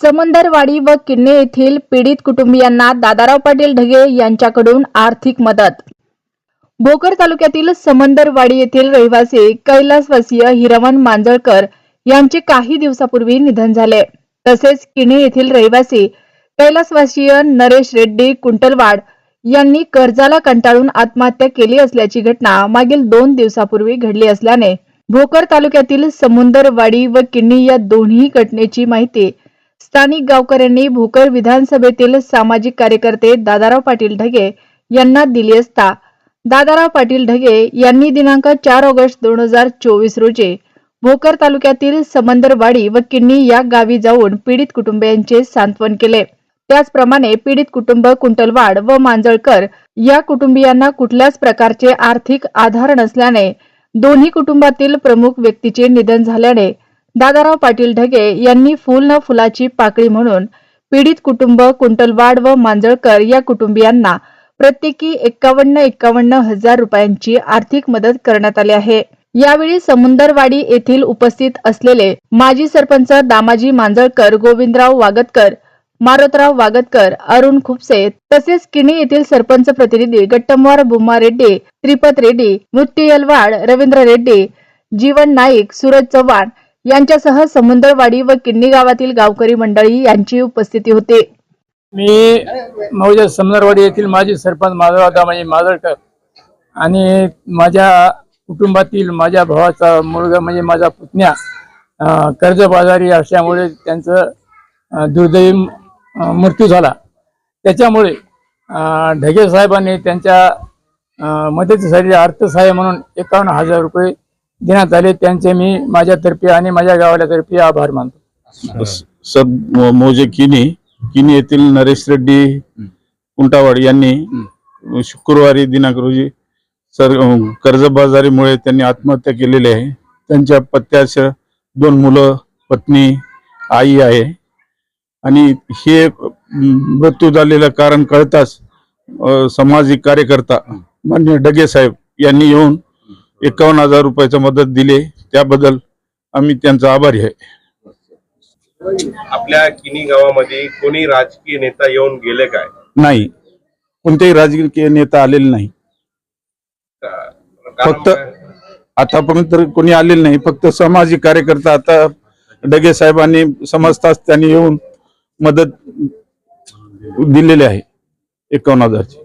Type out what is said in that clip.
समंदरवाडी व किन्ने येथील पीडित कुटुंबियांना दादाराव पाटील ढगे यांच्याकडून आर्थिक मदत. भोकर तालुक्यातील समंदरवाडी येथील रहिवासी कैलासवासीय हिरवण मांजळकर यांचे काही दिवसापूर्वी निधन झाले. तसेच किणे येथील रहिवासी कैलासवासीय नरेश रेड्डी कुंटलवाड यांनी कर्जाला कंटाळून आत्महत्या केली असल्याची घटना मागील दोन दिवसापूर्वी घडली असल्याने भोकर तालुक्यातील समुंदरवाडी व किन्नी या दोन्ही घटनेची माहिती स्थानिक गावकऱ्यांनी भोकर विधानसभेतील सामाजिक कार्यकर्ते दादाराव पाटील ढगे यांना दिली असता. दादाराव पाटील ढगे यांनी दिनांक चार ऑगस्ट दोन हजार चोवीस रोजी भोकर तालुक्यातील समंदरवाडी व किन्नी या गावी जाऊन पीडित कुटुंबियांचे सांत्वन केले. त्याचप्रमाणे पीडित कुटुंब कुंटलवाड व मांजळकर या कुटुंबियांना कुठल्याच प्रकारचे आर्थिक आधार नसल्याने दोन्ही कुटुंबातील प्रमुख व्यक्तीचे निधन झाल्याने दादाराव पाटील ढगे यांनी फुल न फुलाची पाकळी म्हणून पीडित कुटुंब कुंटलवाड व मांजळकर या कुटुंबियांना प्रत्येकी एक्कावन्न एक्कावन्न हजार रुपयांची आर्थिक मदत करण्यात आली आहे. यावेळी समुंदरवाडी येथील उपस्थित असलेले माजी सरपंच दामाजी मांजळकर गोविंदराव वागतकर मारोतराव वागतकर अरुण खुपसे तसेच किणी येथील सरपंच प्रतिनिधी गट्टमवार बुम्मा रेड्डी त्रिपत रेड्डी मृत्यू यलवाड रवींद्र रेड्डी जीवन नाईक सूरज चव्हाण यांच्यासह समुंदरवाडी व किन्नी गावातील गावकरी मंडळी यांची उपस्थिती होते. मी मौजा समंदरवाडी येथील माजी सरपंच माधवराव दामाजी माजळकर आणि माझ्या कुटुंबातील माझ्या भावाचा मुलगा म्हणजे माझा पुतण्या कर्जबाजारी असल्यामुळे त्यांचं दुर्दैवी मृत्यू झाला. त्याच्यामुळे ढगे साहेबांनी त्यांच्या मदतीसाठी अर्थसहाय्य म्हणून एकावन्न हजार रुपये देण्यात आले त्यांचे मी माझ्यातर्फे आणि माझ्या गावाल्यातर्फे आभार मानतो. स- सब मोजे किनी किनी येथील नरेश रेड्डी कुंटावाड यांनी शुक्रवारी दिनांक रोजी सर कर्जबाजारीमुळे त्यांनी आत्महत्या केलेली आहे. त्यांच्या पत्त्यास दोन मुलं पत्नी आई आहे. आणि हे मृत्यू झालेलं कारण कळताच सामाजिक कार्यकर्ता मान्य डगे साहेब यांनी येऊन एकावन्न हजार रुपयाची मदत दिली. त्याबद्दल आम्ही त्यांचा आभारी आहे. आपल्या किनी गावामध्ये कोणी राजकीय नेता येऊन गेले काय? नाही. कोणतेही राजकीय नेता आलेले नाही. फक्त-? आतापर्यंत तर कोणी आलेले नाही. फक्त सामाजिक कार्यकर्ता आता डगे साहेबांनी समजताच त्यांनी येऊन मदत दिलेली आहे. एकावन्न हजारची.